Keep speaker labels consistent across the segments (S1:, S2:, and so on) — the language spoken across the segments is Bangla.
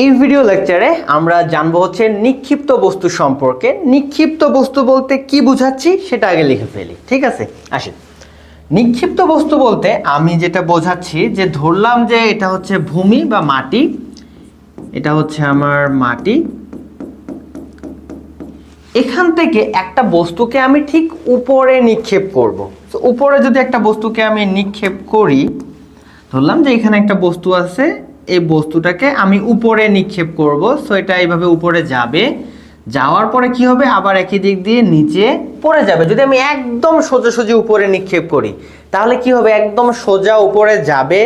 S1: এই ভিডিও লেকচারে আমরা জানব হচ্ছে নিক্ষিপ্ত বস্তু সম্পর্কে। নিক্ষিপ্ত বস্তু বলতে কি বুঝাচ্ছি সেটা আগে লিখে ফেলি, ঠিক আছে? আসেন। নিক্ষিপ্ত বস্তু বলতে আমি যেটা বোঝাচ্ছি যে ধরলাম যে এটা হচ্ছে ভূমি বা মাটি, এটা হচ্ছে আমার মাটি। এখান থেকে একটা বস্তুকে আমি ঠিক উপরে নিক্ষেপ করব। তো উপরে যদি একটা বস্তুকে আমি নিক্ষেপ করি, ধরলাম যে এখানে একটা বস্তু আছে এই বস্তুটাকে আমি উপরে নিক্ষেপ করব। সো এটা এইভাবে উপরে যাবে। যাওয়ার পরে কি হবে? আবার একই দিক দিয়ে নিচে পড়ে যাবে। যদি আমি একদম সোজাসুজি উপরে নিক্ষেপ করি, তাহলে কি হবে? একদম সোজা উপরে যাবে।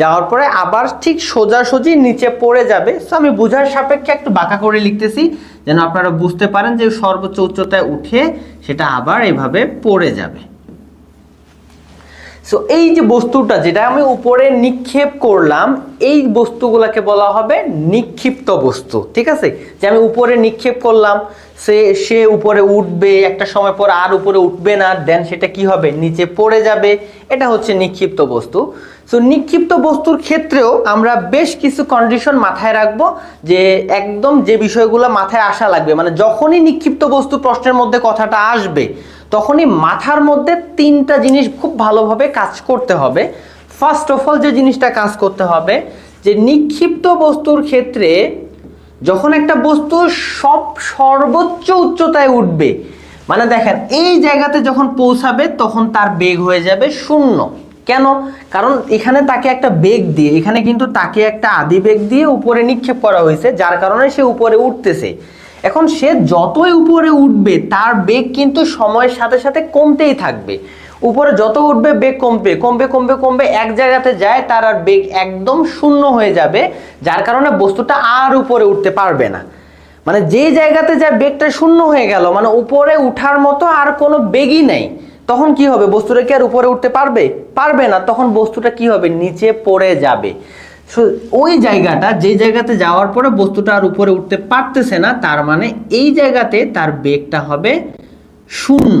S1: যাওয়ার পরে আবার ঠিক সোজাসুজি নিচে পড়ে যাবে। সো আমি বোঝার সাপেক্ষে একটু বাঁকা করে লিখতেছি, যেন আপনারা বুঝতে পারেন যে সর্বোচ্চ উচ্চতায় উঠে সেটা আবার এভাবে পড়ে যাবে। সো এই যে বস্তুটা যেটা আমি উপরে নিক্ষেপ করলাম, এই বস্তুগুলোকে বলা হবে নিক্ষিপ্ত বস্তু। ঠিক আছে? যে আমি উপরে নিক্ষেপ করলাম, সে সে উপরে উঠবে, একটা সময় পর আর উপরে উঠবে না দেন সেটা কি হবে? নিচে পড়ে যাবে। এটা হচ্ছে নিক্ষিপ্ত বস্তু। সো নিক্ষিপ্ত বস্তুর ক্ষেত্রেও আমরা বেশ কিছু কন্ডিশন মাথায় রাখব যে একদম যে বিষয়গুলো মাথায় আসা লাগবে। মানে যখনই নিক্ষিপ্ত বস্তু প্রশ্নের মধ্যে কথাটা আসবে তখনই মাথার মধ্যে তিনটা জিনিস খুব ভালোভাবে কাজ করতে হবে। ফার্স্ট অফ অল যে জিনিসটা কাজ করতে হবে, যে নিক্ষিপ্ত বস্তুর ক্ষেত্রে যখন একটা বস্তু সব সর্বোচ্চ উচ্চতায় উঠবে মানে দেখেন এই জায়গাতে যখন পৌঁছাবে তখন তার বেগ হয়ে যাবে শূন্য। কেন? কারণ এখানে তাকে একটা বেগ দিয়ে, এখানে কিন্তু তাকে একটা আদি বেগ দিয়ে উপরে নিক্ষেপ করা হয়েছে, যার কারণে সে উপরে উঠতেছে। এখন সে যতই উপরে উঠবে, তার বেগ কিন্তু সময়ের সাথে সাথে কমতেই থাকবে। উপরে যত উঠবে, বেগ কমবে কমবে কমবে কমবে, এক জায়গাতে যায়, তার আর বেগ একদম শূন্য হয়ে যাবে, যার কারণে বস্তুটা আর উপরে উঠতে পারবে না। মানে যে জায়গাতে যা বেগটা শূন্য হয়ে গেল মানে উপরে উঠার মতো আর কোনো বেগই নেই, তখন কি হবে? বস্তুটা কি আর উপরে উঠতে পারবে? পারবে না, তখন বস্তুটা কি হবে? নিচে পড়ে যাবে। ওই জায়গাটা, যে জায়গাতে যাওয়ার পরে বস্তুটা আর উপরে উঠতে পারতেছে না, তার মানে এই জায়গাতে তার বেগটা হবে শূন্য।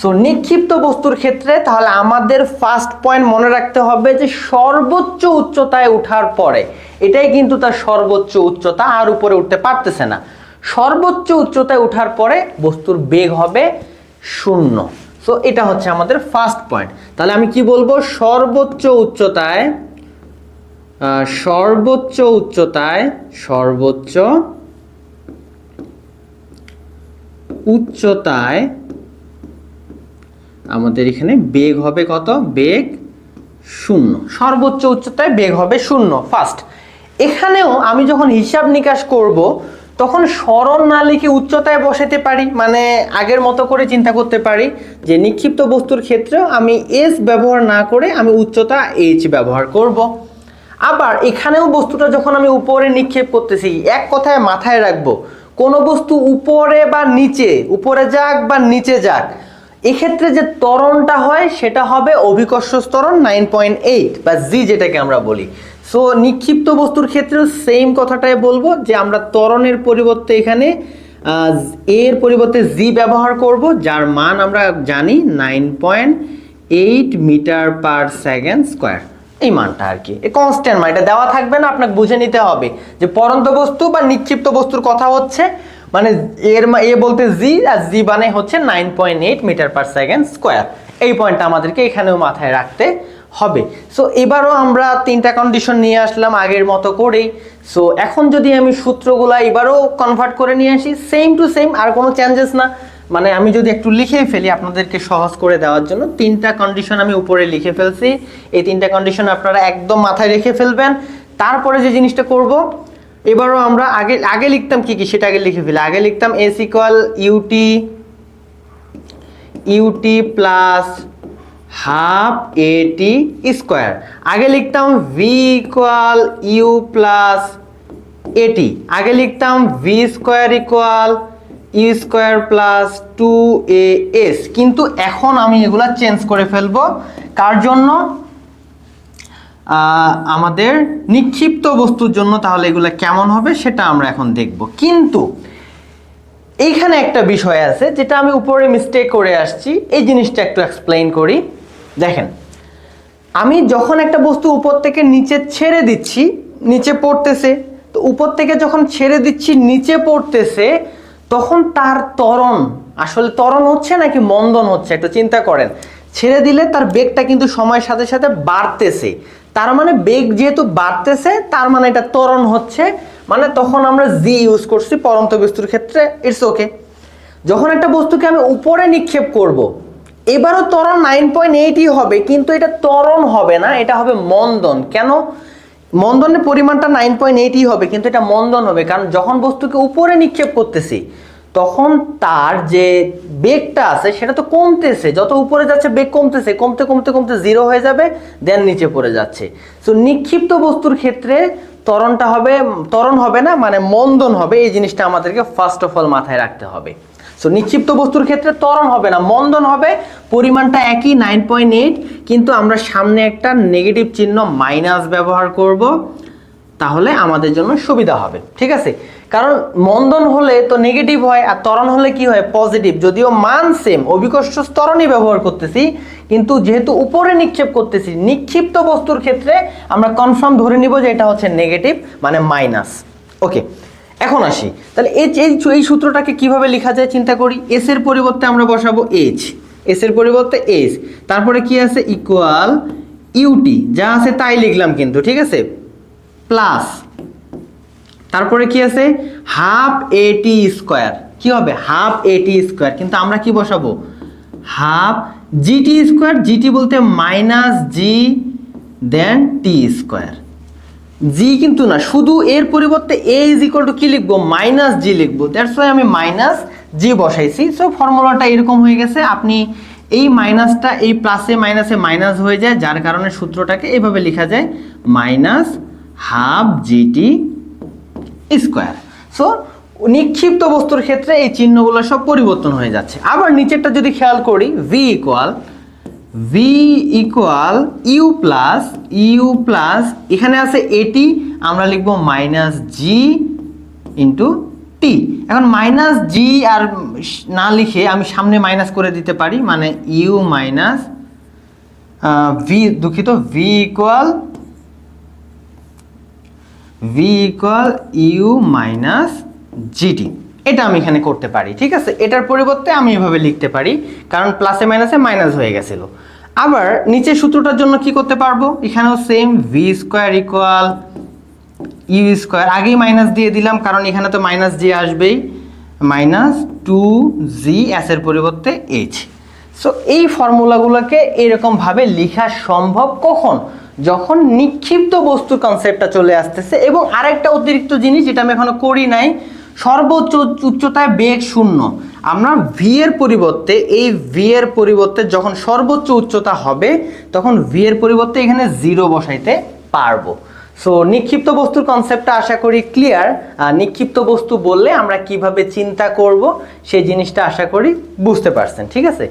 S1: সো নিক্ষিপ্ত বস্তুর ক্ষেত্রে তাহলে আমাদের ফার্স্ট পয়েন্ট মনে রাখতে হবে যে সর্বোচ্চ উচ্চতায় ওঠার পরে, এটাই কিন্তু তার সর্বোচ্চ উচ্চতা, আর উপরে উঠতে পারতেছে না। সর্বোচ্চ উচ্চতায় ওঠার পরে বস্তুর বেগ হবে শূন্য। সো এটা হচ্ছে আমাদের ফার্স্ট পয়েন্ট তাহলে আমি কি বলব? সর্বোচ্চ উচ্চতায় সর্বোচ্চ উচ্চতায় সর্বোচ্চ উচ্চতায় আমাদের এখানে বেগ হবে কত? বেগ শূন্য। সর্বোচ্চ উচ্চতায় বেগ হবে শূন্য। ফার্স্ট এখানেও আমি যখন হিসাব নিকাশ করব, তখন স্মরণ না লিখে উচ্চতায় বসাতে পারি মানে আগের মতো করে চিন্তা করতে পারি যে নিক্ষিপ্ত বস্তুর ক্ষেত্রেও আমি এস ব্যবহার না করে আমি উচ্চতা এইচ ব্যবহার করব। আবার এখানেও বস্তুটা যখন আমি উপরে নিক্ষেপ করতেছি, এক কথায় মাথায় রাখব, কোনো বস্তু উপরে বা নিচে, উপরে যাক বা নিচে যাক, এক্ষেত্রে যে ত্বরণটা হয় সেটা হবে অভিকর্ষ স্তরণ নাইন পয়েন্ট এইট বা জি যেটাকে আমরা বলি। সো নিক্ষিপ্ত বস্তুর ক্ষেত্রেও সেম কথাটাই বলব যে আমরা ত্বরণের পরিবর্তে এখানে এর পরিবর্তে জি ব্যবহার করব, যার মান আমরা জানি nine point eight metre per second square এই মানটা আর কি। কনস্ট্যান্ট মান এটা দেওয়া থাকবে না, আপনাকে বুঝে নিতে হবে যে পরন্ত বস্তু বা নিক্ষিপ্ত বস্তুর কথা হচ্ছে মানে এর এ বলতে জি আর জি মানে হচ্ছে nine point eight metre per second square এই পয়েন্টটা আমাদেরকে এখানেও মাথায় রাখতে হবে। সো এবারও আমরা তিনটা কন্ডিশন নিয়ে আসলাম আগের মতো করেই। সো এখন যদি আমি সূত্রগুলা এবারও কনভার্ট করে নিয়ে আসি সেম টু সেম আর কোনো চেঞ্জেস না। মানে আমি যদি একটু লিখে ফেলি আপনাদেরকে সহজ করে দেওয়ার জন্য, তিনটা কন্ডিশন আমি উপরে লিখে ফেলছি। এই তিনটা কন্ডিশন আপনারা একদম মাথায় রেখে ফেলবেন। তারপরে যে জিনিসটা করব, এবারও আমরা আগে আগে লিখতাম কি কি? সেটা আগে লিখে ফেলি। আগে লিখতাম S equal UT UT plus half AT square আগে লিখতাম V equal U plus AT আগে লিখতাম V square equal E square plus two A S. কিন্তু এখন আমি এগুলা চেঞ্জ করে ফেলব। কার জন্য? আমাদের নিক্ষিপ্ত বস্তুর জন্য তাহলে এগুলা কেমন হবে সেটা আমরা এখন দেখব। কিন্তু এইখানে একটা বিষয় আছে যেটা আমি উপরে মিস্টেক করে আসছি। এই জিনিসটা একটু এক্সপ্লেইন করি। দেখেন, আমি যখন একটা বস্তু উপর থেকে নিচে ছেড়ে দিচ্ছি, নিচে পড়তেছে, তো উপর থেকে যখন ছেড়ে দিচ্ছি, নিচে পড়তেছে তখন তার ত্বরণ, আসলে ত্বরণ হচ্ছে নাকি মন্দন হচ্ছে একটু চিন্তা করেন। ছেড়ে দিলে তার বেগটা কিন্তু সময়ের সাথে সাথে বাড়তেছে। তার মানে বেগ যেহেতু বাড়তেছে, তার মানে এটা ত্বরণ হচ্ছে মানে তখন আমরা জি ইউজ করছি পরন্ত বস্তুর ক্ষেত্রে ইটস ওকে যখন একটা বস্তুকে আমি উপরে নিক্ষেপ করব। এবারও ত্বরণ নাইন পয়েন্ট এইটই হবে, কিন্তু এটা ত্বরণ হবে না, এটা হবে মন্দন। কেন? মন্দনের পরিমাণটা নাইন পয়েন্ট এইটই হবে, কিন্তু এটা মন্দন হবে, কারণ যখন বস্তুকে উপরে নিক্ষেপ করতেছি, তখন তার যে বেগটা আছে, সেটা তো কমতেছে। যত উপরে যাচ্ছে, বেগ কমতেছে, কমতে কমতে কমতে জিরো হয়ে যাবে দেন নিচে পড়ে যাচ্ছে। সো নিক্ষিপ্ত বস্তুর ক্ষেত্রে ত্বরণটা হবে, ত্বরণ হবে না মানে মন্দন হবে, এই জিনিসটা আমাদেরকে ফার্স্ট অফ অল মাথায় রাখতে হবে। সো নিক্ষিপ্ত বস্তুর ক্ষেত্রে ত্বরণ হবে না, মন্দন হবে, পরিমাণটা একই নাইন পয়েন্ট এইট কিন্তু আমরা সামনে একটা নেগেটিভ চিহ্ন মাইনাস ব্যবহার করব, তাহলে আমাদের জন্য সুবিধা হবে, ঠিক আছে? কারণ মন্দন হলে তো নেগেটিভ হয়, আর ত্বরণ হলে কি হয়? পজিটিভ যদিও মান সেম অভিকর্ষ ত্বরণই ব্যবহার করতেছি, কিন্তু যেহেতু উপরে নিক্ষেপ করতেছি, নিক্ষিপ্ত বস্তুর ক্ষেত্রে আমরা কনফার্ম ধরে নিব যে এটা হচ্ছে নেগেটিভ মানে মাইনাস ওকে এখন আসি। তাহলে এইচ এই এই সূত্রটাকে কীভাবে লেখা যায় চিন্তা করি? এস এর পরিবর্তে আমরা বসাবো এইচ এস এর পরিবর্তে এইচ তারপরে কি আছে? ইকুয়াল ইউটি যা আছে তাই লিখলাম কিন্তু, ঠিক আছে? প্লাস তারপরে কি আছে? হাফ এটি স্কোয়ার কি হবে? হাফ এটি স্কোয়ার কিন্তু আমরা কি বসাবো? হাফ জিটি স্কোয়ার জিটি বলতে minus G then T square G কিন্তু না, শুধু এর পরিবর্তে এ ইজ ইকুয়াল টু কি লিখব? মাইনাস জি লিখব। দ্যাটস ওয়াই আমি মাইনাস জি বসাইছি। সো ফর্মুলাটা এরকম হয়ে গেছে। আপনি এই মাইনাসটা এই প্লাসে মাইনাসে মাইনাস হয়ে যায়, যার কারণে সূত্রটাকে এভাবে লেখা যায় minus half GT square so নিক্ষিপ্ত বস্তুর ক্ষেত্রে এই চিহ্নগুলো সব পরিবর্তন হয়ে যাচ্ছে। আবার নিচেরটা যদি খেয়াল করি V equal V equal U plus U plus এখানে আছে এটি, আমরা লিখব মাইনাস জি ইন্টু টি এখন মাইনাস জি আর না লিখে আমি সামনে মাইনাস করে দিতে পারি মানে ইউ মাইনাস ভি দুঃখিত V equal V equal U minus GT এটা আমি এখানে করতে পারি, ঠিক আছে? এটার পরিবর্তে আমি এভাবে লিখতে পারি, কারণ প্লাসে মাইনাসে মাইনাস হয়ে গেছিল। আবার নিচের সূত্রটার জন্য কি করতে পারব? এখানেও same V square equal U square আগেই মাইনাস দিয়ে দিলাম, কারণ এখানে তো মাইনাস জি আসবেই। মাইনাস টু জি এর পরিবর্তে এইচ সো এই ফর্মুলাগুলোকে এরকমভাবে লেখা সম্ভব কখন? যখন নিক্ষিপ্ত বস্তুর কনসেপ্টটা চলে আসতেছে, এবং আরেকটা অতিরিক্ত জিনিস, যেটা আমি এখনও করি নাই সর্বোচ্চ উচ্চতায় বেগ শূন্য। আমরা ভি এর পরিবর্তে এই ভি এর পরিবর্তে যখন সর্বোচ্চ উচ্চতা হবে, তখন ভি এর পরিবর্তে এখানে জিরো বসাইতে পারব। সো নিক্ষিপ্ত বস্তুর কনসেপ্টটা আশা করি ক্লিয়ার নিক্ষিপ্ত বস্তু বললে আমরা কীভাবে চিন্তা করব, সেই জিনিসটা আশা করি বুঝতে পারছেন, ঠিক আছে?